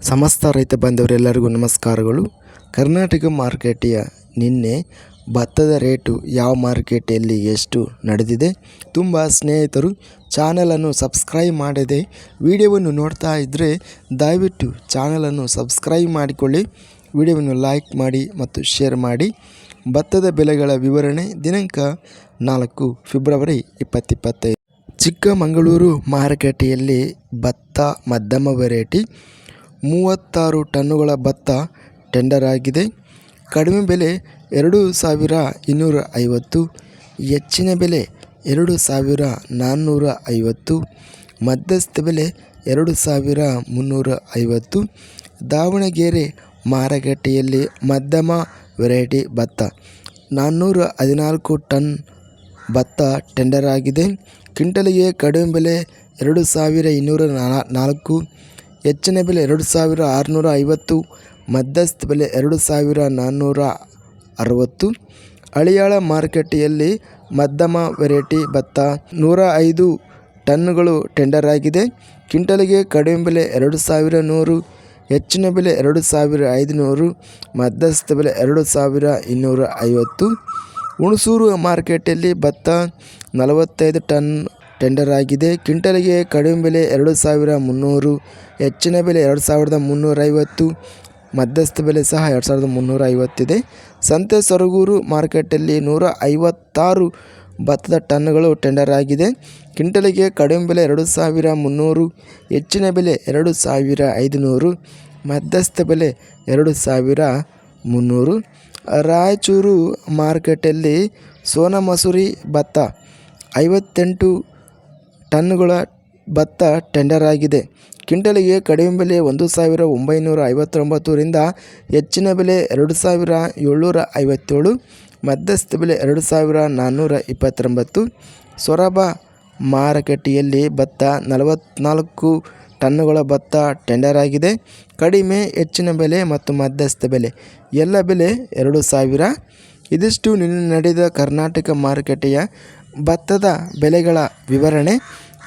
ಸಮಸ್ತ ರೈತ ಬಾಂಧವರೆಲ್ಲರಿಗೂ ನಮಸ್ಕಾರಗಳು. ಕರ್ನಾಟಕ ಮಾರುಕಟ್ಟೆಯ ನಿನ್ನೆ ಭತ್ತದ ರೇಟು ಯಾವ ಮಾರುಕಟ್ಟೆಯಲ್ಲಿ ಎಷ್ಟು ನಡೆದಿದೆ? ತುಂಬ ಸ್ನೇಹಿತರು ಚಾನಲನ್ನು ಸಬ್ಸ್ಕ್ರೈಬ್ ಮಾಡದೆ ವಿಡಿಯೋವನ್ನು ನೋಡ್ತಾ ಇದ್ದರೆ ದಯವಿಟ್ಟು ಚಾನಲನ್ನು ಸಬ್ಸ್ಕ್ರೈಬ್ ಮಾಡಿಕೊಳ್ಳಿ. ವಿಡಿಯೋವನ್ನು ಲೈಕ್ ಮಾಡಿ ಮತ್ತು ಶೇರ್ ಮಾಡಿ. ಭತ್ತದ ಬೆಲೆಗಳ ವಿವರಣೆ ದಿನಾಂಕ ನಾಲ್ಕು ಫೆಬ್ರವರಿ ಇಪ್ಪತ್ತಿಪ್ಪತ್ತೈದು. ಚಿಕ್ಕಮಗಳೂರು ಮಾರುಕಟ್ಟೆಯಲ್ಲಿ ಭತ್ತ ಮಧ್ಯಮ ವೆರೈಟಿ ಮೂವತ್ತಾರು ಟನ್ನುಗಳ ಭತ್ತ ಟೆಂಡರ್ ಆಗಿದೆ. ಕಡಿಮೆ ಬೆಲೆ ಎರಡು ಸಾವಿರ ಇನ್ನೂರ ಐವತ್ತು, ಹೆಚ್ಚಿನ ಬೆಲೆ ಎರಡು ಸಾವಿರ ನಾನ್ನೂರ ಐವತ್ತು, ಮಧ್ಯಸ್ಥ ಬೆಲೆ ಎರಡು ಸಾವಿರ ಮುನ್ನೂರ ಐವತ್ತು. ದಾವಣಗೆರೆ ಮಾರುಕಟ್ಟೆಯಲ್ಲಿ ಮಧ್ಯಮ ವೆರೈಟಿ ಭತ್ತ ನಾನ್ನೂರ ಹದಿನಾಲ್ಕು ಟನ್ ಭತ್ತ ಟೆಂಡರ್ ಆಗಿದೆ. ಕ್ವಿಂಟಲಿಗೆ ಕಡಿಮೆ ಬೆಲೆ ಎರಡು ಸಾವಿರ ಇನ್ನೂರ ನಾಲ್ಕು ಹೆಚ್ಚಿನ ಬೆಲೆ ಎರಡು ಸಾವಿರ ಆರುನೂರ ಐವತ್ತು ಮಧ್ಯಸ್ಥ ಬೆಲೆ ಎರಡು ಸಾವಿರ ನಾನ್ನೂರ ಅರವತ್ತು ಹಳಿಯಾಳ ಮಾರುಕಟ್ಟೆಯಲ್ಲಿ ಮಧ್ಯಮ ವೆರೈಟಿ ಭತ್ತ ನೂರ ಐದು ಟನ್ನುಗಳು ಟೆಂಡರ್ ಆಗಿದೆ. ಕ್ವಿಂಟಲ್ಗೆ ಕಡಿಮೆ ಬೆಲೆ ಎರಡು ಸಾವಿರ ನೂರು, ಹೆಚ್ಚಿನ ಬೆಲೆ ಎರಡು ಸಾವಿರ ಐದುನೂರು, ಮಧ್ಯಸ್ಥ ಬೆಲೆ ಎರಡು ಸಾವಿರ ಇನ್ನೂರ ಐವತ್ತು ಹುಣಸೂರು ಮಾರ್ಕೆಟಲ್ಲಿ ಭತ್ತ ನಲವತ್ತೈದು ಟನ್ ಟೆಂಡರ್ ಆಗಿದೆ. ಕ್ವಿಂಟಲ್ಗೆ ಕಡಿಮೆ ಬೆಲೆ ಎರಡು ಸಾವಿರ ಮುನ್ನೂರು, ಹೆಚ್ಚಿನ ಬೆಲೆ ಎರಡು ಸಾವಿರದ ಮುನ್ನೂರೈವತ್ತು ಮಧ್ಯಸ್ಥ ಬೆಲೆ ಸಹ ಎರಡು ಸಾವಿರದ ಮುನ್ನೂರ ಐವತ್ತಿದೆ ಸಂತೆ ಸೊರಗೂರು ಮಾರ್ಕೆಟಲ್ಲಿ ನೂರ ಐವತ್ತಾರು ಭತ್ತದ ಟನ್ಗಳು ಟೆಂಡರ್ ಆಗಿದೆ. ಕ್ವಿಂಟಲಿಗೆ ಕಡಿಮೆ ಬೆಲೆ ಎರಡು ಸಾವಿರ ಮುನ್ನೂರು, ಹೆಚ್ಚಿನ ಬೆಲೆ ಎರಡು ಸಾವಿರ ಐದುನೂರು, ಮಧ್ಯಸ್ಥ ಬೆಲೆ ಎರಡು ಸಾವಿರ ಮುನ್ನೂರು. ರಾಯಚೂರು ಮಾರ್ಕೆಟಲ್ಲಿ ಸೋನಾ ಮಸೂರಿ ಭತ್ತ ಐವತ್ತೆಂಟು ಟನ್ನುಗಳ ಭತ್ತ ಟೆಂಡರ್ ಆಗಿದೆ. ಕ್ವಿಂಟಲಿಗೆ ಕಡಿಮೆ ಬೆಲೆ ಒಂದು ಸಾವಿರ ಒಂಬೈನೂರ ಐವತ್ತೊಂಬತ್ತರಿಂದ ಹೆಚ್ಚಿನ ಬೆಲೆ ಎರಡು ಸಾವಿರ ಏಳ್ನೂರ ಐವತ್ತೇಳು, ಮಧ್ಯಸ್ಥ ಬೆಲೆ ಎರಡು ಸಾವಿರ ನಾನ್ನೂರ ಇಪ್ಪತ್ತೊಂಬತ್ತು. ಸೊರಬ ಮಾರುಕಟ್ಟೆಯಲ್ಲಿ ಭತ್ತ ನಲವತ್ತ್ನಾಲ್ಕು ಟನ್ನುಗಳ ಭತ್ತ ಟೆಂಡರ್ ಆಗಿದೆ. ಕಡಿಮೆ, ಹೆಚ್ಚಿನ ಬೆಲೆ ಮತ್ತು ಮಧ್ಯಸ್ಥ ಬೆಲೆ. ಎಲ್ಲ ಬೆಲೆ ಎರಡು ಸಾವಿರ. ಇದಿಷ್ಟು ನಿನ್ನೆ ನಡೆದ ಕರ್ನಾಟಕ ಮಾರುಕಟ್ಟೆಯ ಭತ್ತದ ಬೆಲೆಗಳ ವಿವರಣೆ.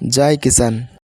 ಜೈ ಕಿಸಾನ್